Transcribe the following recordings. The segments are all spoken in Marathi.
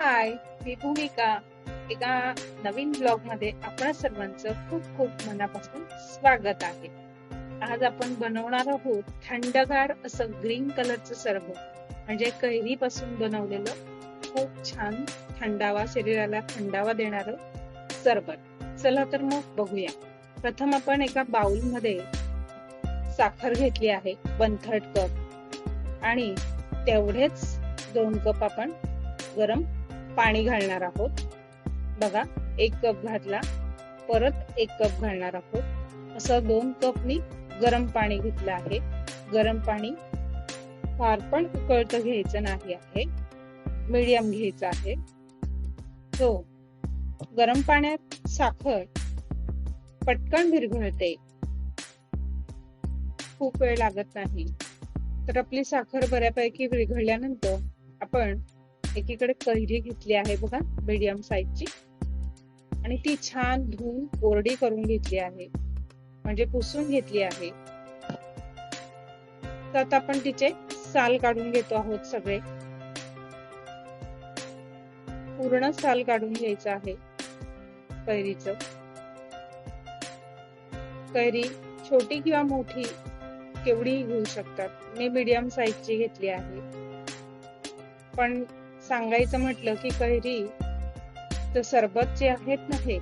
हाय मी भूमिका. एका नवीन ब्लॉगमध्ये आपण सर्वांचं खूप खूप मनापासून स्वागत आहे. आज आपण बनवणार आहोत थंडगार असं ग्रीन कलरचं सरबत. म्हणजे कैरी पासून बनवलेलं खूप छान थंडावा शरीराला थंडावा देणार सरबत. चला तर मग बघूया. प्रथम आपण एका बाउलमध्ये साखर घेतली आहे वन थर्ड कप आणि तेवढेच दोन कप आपण गरम पाणी घालणार आहोत. बघा एक कप घातला परत एक कप घालणार आहोत. असं दोन कप मी गरम पाणी घेतलं आहे. गरम पाणी फार पण उकळतं घ्यायचं नाही आहे. मीडियम घ्यायचं आहे. तो गरम पाण्यात साखर पटकन विरघळते. खूप वेळ लागत नाही. तर आपली साखर बऱ्यापैकी विरघळल्यानंतर आपण एकीकडे कैरी घेतली आहे बघा मीडियम साईजची आणि ती छान धुवून कोरडी करून घेतली आहे. म्हणजे पुसून घेतली आहे. तर आपण तिचे साल काढून घेतो आहोत सगळे. पूर्ण साल काढून घ्यायचं आहे कैरीच. कैरी छोटी किंवा मोठी केवढी घेऊ शकतात. मी मीडियम साईजची घेतली आहे. पण सांगायचं म्हटलं की कैरी तर सरबत जे आहेत ना हे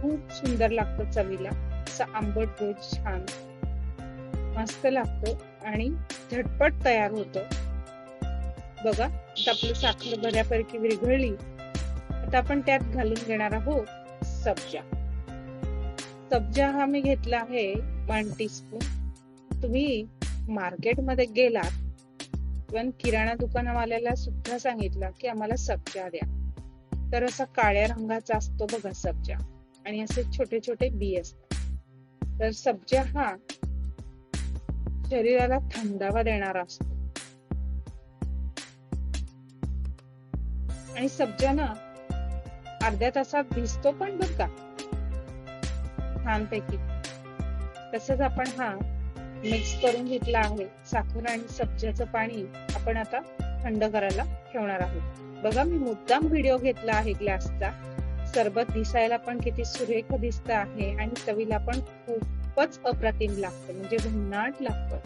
खूप सुंदर लागतं चवीला. असं आंबट गोड छान. मस्त लागतो आणि झटपट तयार होतं. बघा आता आपलं साखर बऱ्यापैकी विरघळली. आता आपण त्यात घालून घेणार आहोत सब्जा. सब्जा हा मी घेतला आहे वन टीस्पून तुम्ही मार्केटमध्ये गेलात इवन किराणा दुकानवाल्याला सुद्धा सांगितलं की आम्हाला सब्जा द्या. तर असा काळ्या रंगाचा असतो बघा सब्जा आणि असे छोटे छोटे बी असतात. तर सब्जा हा शरीराला थंडावा देणारा असतो. आणि सब्जा ना अर्ध्या तासात भिजतो पण बघ का? छानपैकी. तसंच आपण हा मिक्स करून घेतला आहे. साखर आणि सब्जाचं पाणी आपण आता थंड करायला ठेवणार आहोत. बघा मी मुद्दाम व्हिडिओ घेतला आहे ग्लासचा सरबत दिसायला पण किती सुरेख दिसत आहे आणि चवीला पण खूपच अप्रतिम लागतं म्हणजे भन्नाट लागतं.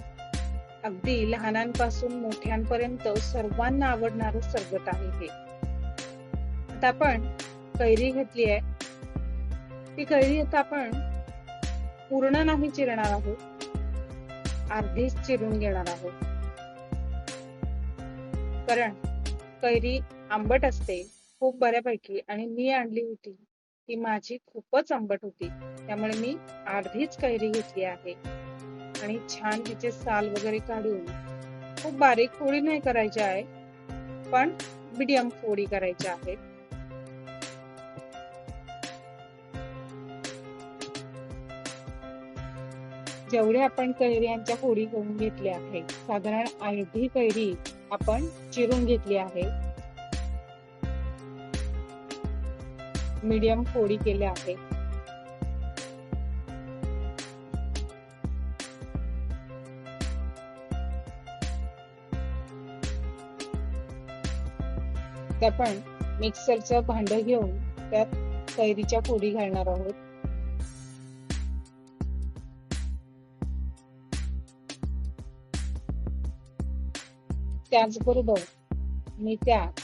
अगदी लहानांपासून मोठ्यांपर्यंत सर्वांना आवडणार सरबत आहे हे. आता आपण कैरी घेतली आहे. ती कैरी आता आपण पूर्ण नाही चिरणार आहोत. अर्धीच चिरून घेणार आहोत कारण कैरी आंबट असते खूप बऱ्यापैकी आणि मी आणली होती. ती माझी खूपच आंबट होती. त्यामुळे मी अर्धीच कैरी घेतली आहे. आणि छान तिचे साल वगैरे काढून खूप बारीक फोडी नाही करायची आहे पण मीडियम फोडी करायच्या आहेत. जेवढे आपण कैऱ्यांच्या फोडी करून घेतल्या आहेत साधारण अर्धी कैरी आपण चिरून घेतली आहे. मीडियम फोडी केल्या आहेत आपण मिक्सरचं भांड घेऊन त्यात कैरीच्या फोडी घालणार आहोत. त्याचबरोबर मी त्यात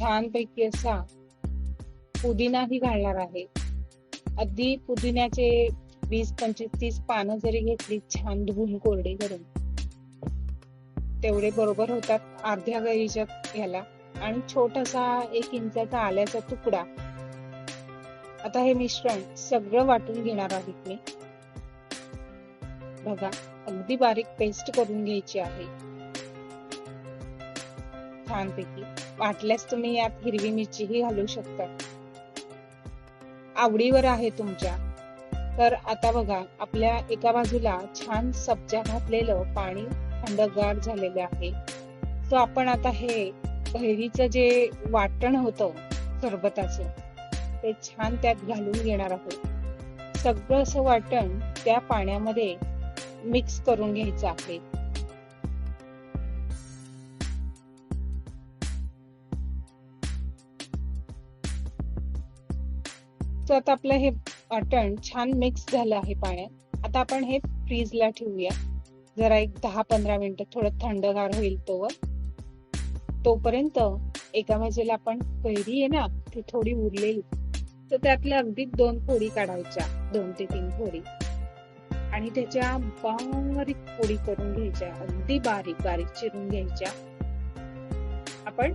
छानपैकी असा पुदिनाही घालणार आहे. अगदी पुदिन्याचे वीस पंचवीस तीस पानं जरी घेतली छान धुवून कोरडे करून. तेवढे बरोबर होतात अर्ध्या गरीच्या ह्याला आणि छोटासा एक इंचाचा आल्याचा तुकडा. आता हे मिश्रण सगळं वाटून घेणार आहे मी. बघा. अगदी बारीक पेस्ट करून घ्यायची आहे. छानपैकी. वाटल्यास तुम्ही यात हिरवी मिरचीही घालू शकता. आवडीवर आहे तुमच्या. तर आता बघा आपल्या एका बाजूला छान सब्जा घातलेलं पाणी थंडगार झालेलं आहे. तो आपण आता हे कैरीचं जे वाटण होतं सरबताचं ते छान त्यात घालून घेणार आहोत. सगळं असं वाटण त्या पाण्यामध्ये मिक्स करून घ्यायचं आहे. तर आता आपलं हे अटण छान मिक्स झालं आहे पाण्यात. आता आपण हे फ्रीजला ठेवूया. जरा एक दहा पंधरा मिनिटं थोडं थंडगार होईल तोवर. तोपर्यंत एका बाजूला आपण कैरी आहे ना ती थोडी उरलेली. तर त्यातल्या अगदी दोन फोडी काढायच्या. दोन ते तीन फोडी. आणि त्याच्या बारीक फोडी करून घ्यायच्या अगदी बारीक बारीक चिरून घ्यायच्या. आपण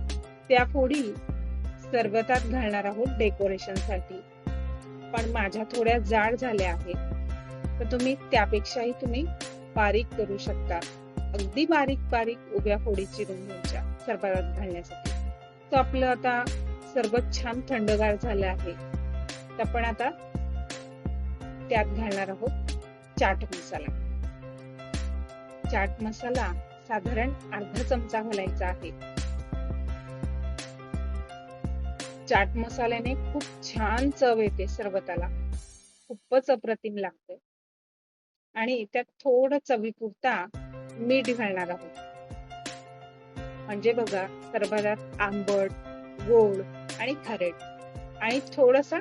त्या फोडी सरबतात घालणार आहोत डेकोरेशनसाठी. पण माझ्या थोड्या जाड झाल्या आहेत. तर तुम्ही त्यापेक्षाही तुम्ही बारीक करू शकता. अगदी बारीक बारीक उभ्या फोडी चिरून घ्यायच्या सरबतात घालण्यासाठी. तर आपलं आता सरबत छान थंडगार झालं आहे. तर आपण आता त्यात घालणार आहोत चाट मसाला. चाट मसाला साधारण अर्धा चमचा घालायचा आहे. चाट मसाल्याने खूप छान चव येते सरबताला. खूपच अप्रतिम लागते. आणि त्यात थोडं चवीपुरता मीठ घालणार आहोत. म्हणजे बघा सरबतात आंबट गोड आणि खारट आणि थोडसा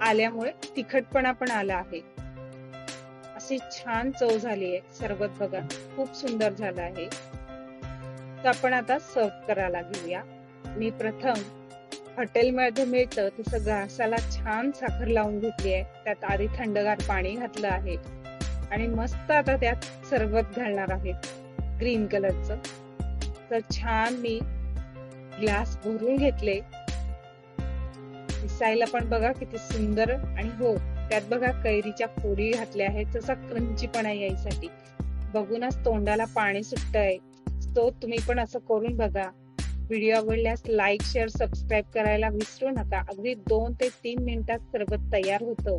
आल्यामुळे तिखटपणा पण आला आहे. अशी छान चव झाली आहे. सरबत बघा खूप सुंदर झालं आहे. तर आपण आता सर्व करायला घेऊया. मी प्रथम हॉटेलमध्ये मिळतं तसं घासाला छान साखर लावून घेतली आहे. त्यात आधी थंडगार पाणी घातलं आहे. आणि मस्त आता त्यात सरबत घालणार आहे. ग्रीन कलरचं. तर छान मी ग्लास भरून घेतले. दिसायला पण बघा किती सुंदर आणि हो त्यात बघा कैरीच्या फोडी घातल्या आहेत. तसा क्रंचीपणा यायसाठी. बघूनच तोंडाला पाणी सुटतंय. तो तुम्ही पण असं करून बघा. व्हिडिओ आवडल्यास लाईक शेअर सबस्क्राईब करायला विसरू नका. अगदी दोन ते तीन मिनिटात सरबत तयार होतं.